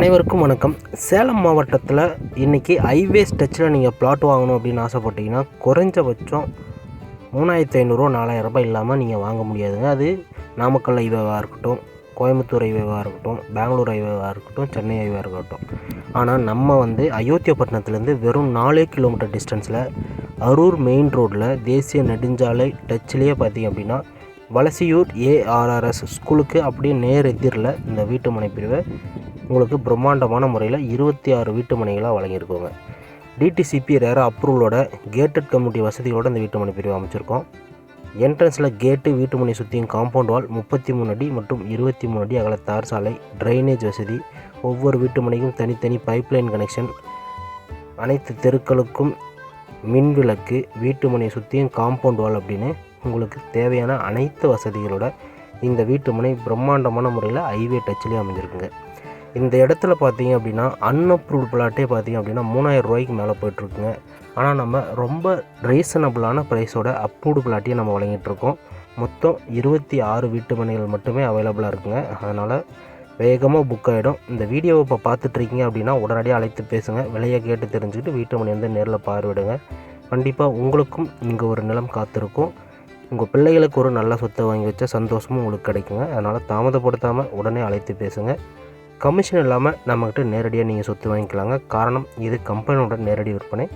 அனைவருக்கும் வணக்கம். சேலம் மாவட்டத்தில் இன்றைக்கி ஹைவேஸ் டச்சில் நீங்கள் பிளாட் வாங்கணும் அப்படின்னு ஆசைப்பட்டீங்கன்னா குறைஞ்சபட்சம் மூணாயிரத்தி ஐநூறுரூவா நாலாயிரம் ரூபாய் இல்லாமல் நீங்கள் வாங்க முடியாதுங்க. அது நாமக்கல் ஹைவேவாக இருக்கட்டும் கோயம்புத்தூர் ஹைவேவாக இருக்கட்டும் பெங்களூர் ஹைவேவாக இருக்கட்டும் சென்னை ஹைவேவாக இருக்கட்டும். ஆனால் நம்ம வந்து அயோத்தியப்பட்டினத்துலேருந்து வெறும் நாலே கிலோமீட்டர் டிஸ்டன்ஸில் அரூர் மெயின் ரோட்டில் தேசிய நெடுஞ்சாலை டச்சிலேயே பார்த்தீங்க அப்படின்னா வலசியூர் ஏஆர்ஆர்எஸ் ஸ்கூலுக்கு அப்படியே நேர் எதிரில் இந்த வீட்டு மனை பிரிவை உங்களுக்கு பிரம்மாண்டமான முறையில் இருபத்தி ஆறு வீட்டு மனைகளாக வழங்கியிருக்கோங்க டிடிசிபி ரேரா அப்ரூவலோட கேட்டட் கம்யூனிட்டி வசதிகளோட இந்த வீட்டு மனை பிரிவு அமைச்சிருக்கோம். என்ட்ரன்ஸில் கேட்டு வீட்டு மனை சுற்றியும் காம்பவுண்ட் வால் முப்பத்தி மூணு அடி மற்றும் இருபத்தி மூணு அடி அகல தார் சாலை ட்ரைனேஜ் வசதி ஒவ்வொரு வீட்டு மனைக்கும் தனித்தனி பைப்லைன் கனெக்ஷன் அனைத்து தெருக்களுக்கும் மின் விளக்கு வீட்டு மனையை சுற்றியும் காம்பவுண்ட் வால் அப்படின்னு உங்களுக்கு தேவையான அனைத்து வசதிகளோட இந்த வீட்டு மனை பிரம்மாண்டமான முறையில் ஹைவே டச்சிலே அமைஞ்சிருக்குங்க. இந்த இடத்துல பார்த்தீங்க அப்படின்னா அன்அப்ரூவ்ட் பிளாட்டே பார்த்தீங்க அப்படின்னா மூணாயிரம் ரூபாய்க்கு மேலே போயிட்டுருக்குங்க. ஆனால் நம்ம ரொம்ப ரீசனபிளான ப்ரைஸோட அப்ரூவ்டு பிளாட்டையும் நம்ம வழங்கிட்டுருக்கோம். மொத்தம் இருபத்தி ஆறு வீட்டு மனைகள் மட்டுமே அவைலபிளாக இருக்குங்க. அதனால் வேகமாக புக் ஆகிடும் இந்த வீடியோவை இப்போ பார்த்துட்ருக்கீங்க அப்படின்னா உடனடியாக அழைத்து பேசுங்க. விலையை கேட்டு தெரிஞ்சுக்கிட்டு வீட்டு மனை வந்து நேரில் பார்வையிடுங்க. கண்டிப்பாக உங்களுக்கும் இங்கே ஒரு நிலம் காத்திருக்கும். உங்கள் பிள்ளைகளுக்கு ஒரு நல்ல சொத்தை வாங்கி வச்ச சந்தோஷமும் உங்களுக்கு கிடைக்குங்க. அதனால் தாமதப்படுத்தாமல் உடனே அழைத்து பேசுங்கள் கமிஷன் இல்லாமல் நம்மக்கிட்ட நேரடியாக நீங்கள் சொத்து வாங்கிக்கலாங்க. காரணம் இது கம்பெனியோட நேரடி விற்பனை.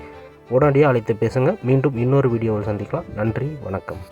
உடனடியாக அழைத்து பேசுங்க. மீண்டும் இன்னொரு வீடியோவில் சந்திக்கலாம். நன்றி வணக்கம்.